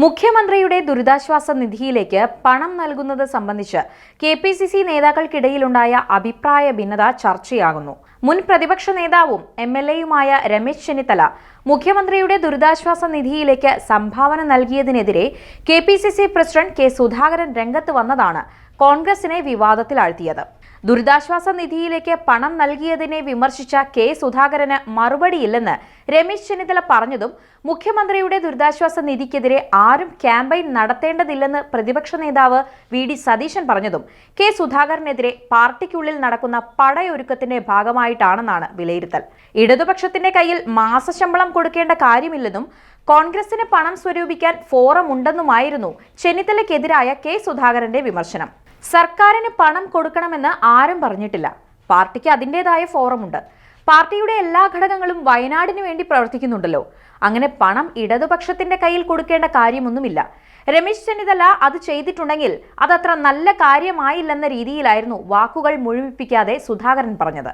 മുഖ്യമന്ത്രിയുടെ ദുരിതാശ്വാസ നിധിയിലേക്ക് പണം നൽകുന്നത് സംബന്ധിച്ച് കെ പി സി സി നേതാക്കൾക്കിടയിലുണ്ടായ അഭിപ്രായ ഭിന്നത ചർച്ചയാകുന്നു. മുൻ പ്രതിപക്ഷ നേതാവും എം എൽ എയുമായ രമേശ് ചെന്നിത്തല മുഖ്യമന്ത്രിയുടെ ദുരിതാശ്വാസ നിധിയിലേക്ക് സംഭാവന നൽകിയതിനെതിരെ K P C C president K Sudhakaran രംഗത്ത് വന്നതാണ് കോൺഗ്രസിനെ വിവാദത്തിലാഴ്ത്തിയത്. ദുരിതാശ്വാസ നിധിയിലേക്ക് പണം നൽകിയതിനെ വിമർശിച്ച കെ സുധാകരന് മറുപടിയില്ലെന്ന് രമേശ് ചെന്നിത്തല പറഞ്ഞതും മുഖ്യമന്ത്രിയുടെ ദുരിതാശ്വാസ നിധിക്കെതിരെ ആരും ക്യാമ്പയിൻ നടത്തേണ്ടതില്ലെന്ന് പ്രതിപക്ഷ നേതാവ് വി ഡി സതീശൻ പറഞ്ഞതും കെ സുധാകരനെതിരെ പാർട്ടിക്കുള്ളിൽ നടക്കുന്ന പടയൊരുക്കത്തിന്റെ ഭാഗമായിട്ടാണെന്നാണ് വിലയിരുത്തൽ. ഇടതുപക്ഷത്തിന്റെ കയ്യിൽ മാസശമ്പളം കൊടുക്കേണ്ട കാര്യമില്ലെന്നും കോൺഗ്രസിന് പണം സ്വരൂപിക്കാൻ ഫോറം ഉണ്ടെന്നുമായിരുന്നു ചെന്നിത്തലയ്ക്കെതിരായ കെ സുധാകരന്റെ വിമർശനം. സർക്കാരിന് പണം കൊടുക്കണമെന്ന് ആരും പറഞ്ഞിട്ടില്ല. പാർട്ടിക്ക് അതിന്റെതായ ഫോറമുണ്ട്. പാർട്ടിയുടെ എല്ലാ ഘടകങ്ങളും വയനാടിന് വേണ്ടി പ്രവർത്തിക്കുന്നുണ്ടല്ലോ. അങ്ങനെ പണം ഇടതുപക്ഷത്തിന്റെ കയ്യിൽ കൊടുക്കേണ്ട കാര്യമൊന്നുമില്ല. രമേശ് ചെന്നിത്തല അത് ചെയ്തിട്ടുണ്ടെങ്കിൽ അതത്ര നല്ല കാര്യമായില്ലെന്ന രീതിയിലായിരുന്നു വാക്കുകൾ മുഴുമിപ്പിക്കാതെ സുധാകരൻ പറഞ്ഞത്.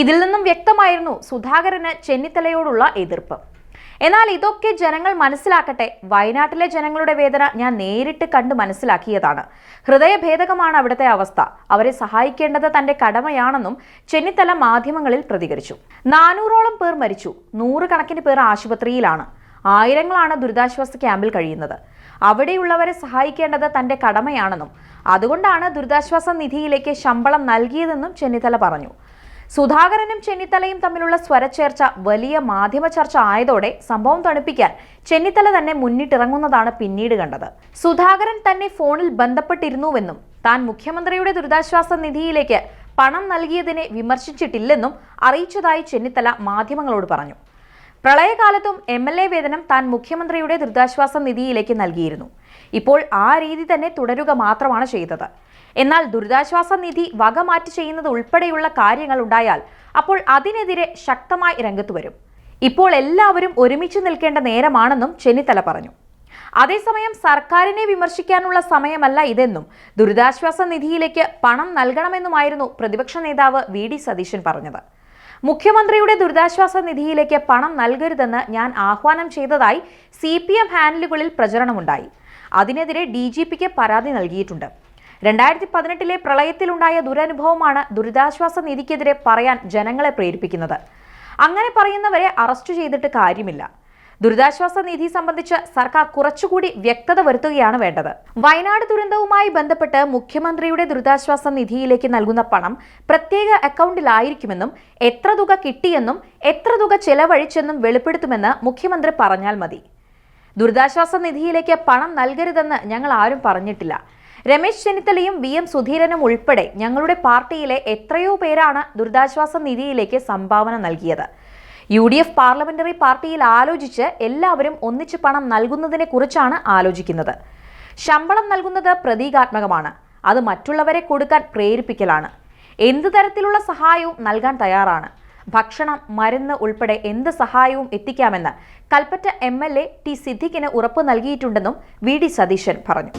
ഇതിൽ നിന്നും വ്യക്തമായിരുന്നു സുധാകരന് ചെന്നിത്തലയോടുള്ള എതിർപ്പ്. എന്നാൽ ഇതൊക്കെ ജനങ്ങൾ മനസ്സിലാക്കട്ടെ. വയനാട്ടിലെ ജനങ്ങളുടെ വേദന ഞാൻ നേരിട്ട് കണ്ട് മനസ്സിലാക്കിയതാണ്. ഹൃദയഭേദകമാണ് അവിടുത്തെ അവസ്ഥ. അവരെ സഹായിക്കേണ്ടത് തന്റെ കടമയാണെന്നും ചെന്നിത്തല മാധ്യമങ്ങളിൽ പ്രതികരിച്ചു. നാനൂറോളം പേർ മരിച്ചു. നൂറുകണക്കിന് പേർ ആശുപത്രിയിലാണ്. ആയിരങ്ങളാണ് ദുരിതാശ്വാസ ക്യാമ്പിൽ കഴിയുന്നത്. അവിടെയുള്ളവരെ സഹായിക്കേണ്ടത് തന്റെ കടമയാണെന്നും അതുകൊണ്ടാണ് ദുരിതാശ്വാസ നിധിയിലേക്ക് ശമ്പളം നൽകിയതെന്നും ചെന്നിത്തല പറഞ്ഞു. സുധാകരനും ചെന്നിത്തലയും തമ്മിലുള്ള സ്വരച്ചേർച്ച വലിയ മാധ്യമ ചർച്ച ആയതോടെ സംഭവം തണുപ്പിക്കാൻ ചെന്നിത്തല തന്നെ മുന്നിട്ടിറങ്ങുന്നതാണ് പിന്നീട് കണ്ടത്. സുധാകരൻ തന്നെ ഫോണിൽ ബന്ധപ്പെട്ടിരുന്നുവെന്നും താൻ മുഖ്യമന്ത്രിയുടെ ദുരിതാശ്വാസ നിധിയിലേക്ക് പണം നൽകിയതിനെ വിമർശിച്ചിട്ടില്ലെന്നും അറിയിച്ചതായി ചെന്നിത്തല മാധ്യമങ്ങളോട് പറഞ്ഞു. പ്രളയകാലത്തും എം എൽ എ വേതനം താൻ മുഖ്യമന്ത്രിയുടെ ദുരിതാശ്വാസ നിധിയിലേക്ക് നൽകിയിരുന്നു. ഇപ്പോൾ ആ രീതി തന്നെ തുടരുക മാത്രമാണ് ചെയ്തത്. എന്നാൽ ദുരിതാശ്വാസ നിധി വകമാറ്റി ചെയ്യുന്നത് ഉൾപ്പെടെയുള്ള കാര്യങ്ങൾ ഉണ്ടായാൽ അപ്പോൾ അതിനെതിരെ ശക്തമായി രംഗത്ത് വരും. ഇപ്പോൾ എല്ലാവരും ഒരുമിച്ച് നിൽക്കേണ്ട നേരമാണെന്നും ചെന്നിത്തല പറഞ്ഞു. അതേസമയം സർക്കാരിനെ വിമർശിക്കാനുള്ള സമയമല്ല ഇതെന്നും ദുരിതാശ്വാസ നിധിയിലേക്ക് പണം നൽകണമെന്നുമായിരുന്നു പ്രതിപക്ഷ നേതാവ് വി ഡി സതീശൻ പറഞ്ഞത്. മുഖ്യമന്ത്രിയുടെ ദുരിതാശ്വാസ നിധിയിലേക്ക് പണം നൽകരുതെന്ന് ഞാൻ ആഹ്വാനം ചെയ്തതായി സി പി എം ഹാൻഡലുകളിൽ പ്രചരണമുണ്ടായി. അതിനെതിരെ ഡി ജി പിക്ക് പരാതി നൽകിയിട്ടുണ്ട്. രണ്ടായിരത്തി പതിനെട്ടിലെ പ്രളയത്തിലുണ്ടായ ദുരനുഭവമാണ് ദുരിതാശ്വാസ നിധിക്കെതിരെ പറയാൻ ജനങ്ങളെ പ്രേരിപ്പിക്കുന്നത്. അങ്ങനെ പറയുന്നവരെ അറസ്റ്റ് ചെയ്തിട്ട് കാര്യമില്ല. ദുരിതാശ്വാസ നിധി സംബന്ധിച്ച് സർക്കാർ കുറച്ചുകൂടി വ്യക്തത വരുത്തുകയാണ് വേണ്ടത്. വയനാട് ദുരന്തവുമായി ബന്ധപ്പെട്ട് മുഖ്യമന്ത്രിയുടെ ദുരിതാശ്വാസ നിധിയിലേക്ക് നൽകുന്ന പണം പ്രത്യേക അക്കൗണ്ടിലായിരിക്കുമെന്നും എത്ര തുക കിട്ടിയെന്നും എത്ര തുക ചെലവഴിച്ചെന്നും വെളിപ്പെടുത്തുമെന്ന് മുഖ്യമന്ത്രി പറഞ്ഞാൽ മതി. ദുരിതാശ്വാസ നിധിയിലേക്ക് പണം നൽകരുതെന്ന് ഞങ്ങൾ ആരും പറഞ്ഞിട്ടില്ല. രമേശ് ചെന്നിത്തലയും വി. എം. സുധീരനും ഉൾപ്പെടെ ഞങ്ങളുടെ പാർട്ടിയിലെ എത്രയോ പേരാണ് ദുരിതാശ്വാസ നിധിയിലേക്ക് സംഭാവന നൽകിയത്. യു ഡി എഫ് പാർലമെന്ററി പാർട്ടിയിൽ ആലോചിച്ച് എല്ലാവരും ഒന്നിച്ച് പണം നൽകുന്നതിനെ കുറിച്ചാണ് ആലോചിക്കുന്നത്. ശമ്പളം നൽകുന്നത് പ്രതീകാത്മകമാണ്. അത് മറ്റുള്ളവരെ കൊടുക്കാൻ പ്രേരിപ്പിക്കലാണ്. എന്ത് തരത്തിലുള്ള സഹായവും നൽകാൻ തയ്യാറാണ്. ഭക്ഷണം മരുന്ന് ഉൾപ്പെടെ എന്ത് സഹായവും എത്തിക്കാമെന്ന് Kalpetta M L A T സിദ്ദിഖിന് ഉറപ്പ് നൽകിയിട്ടുണ്ടെന്നും വി ഡി സതീശൻ പറഞ്ഞു.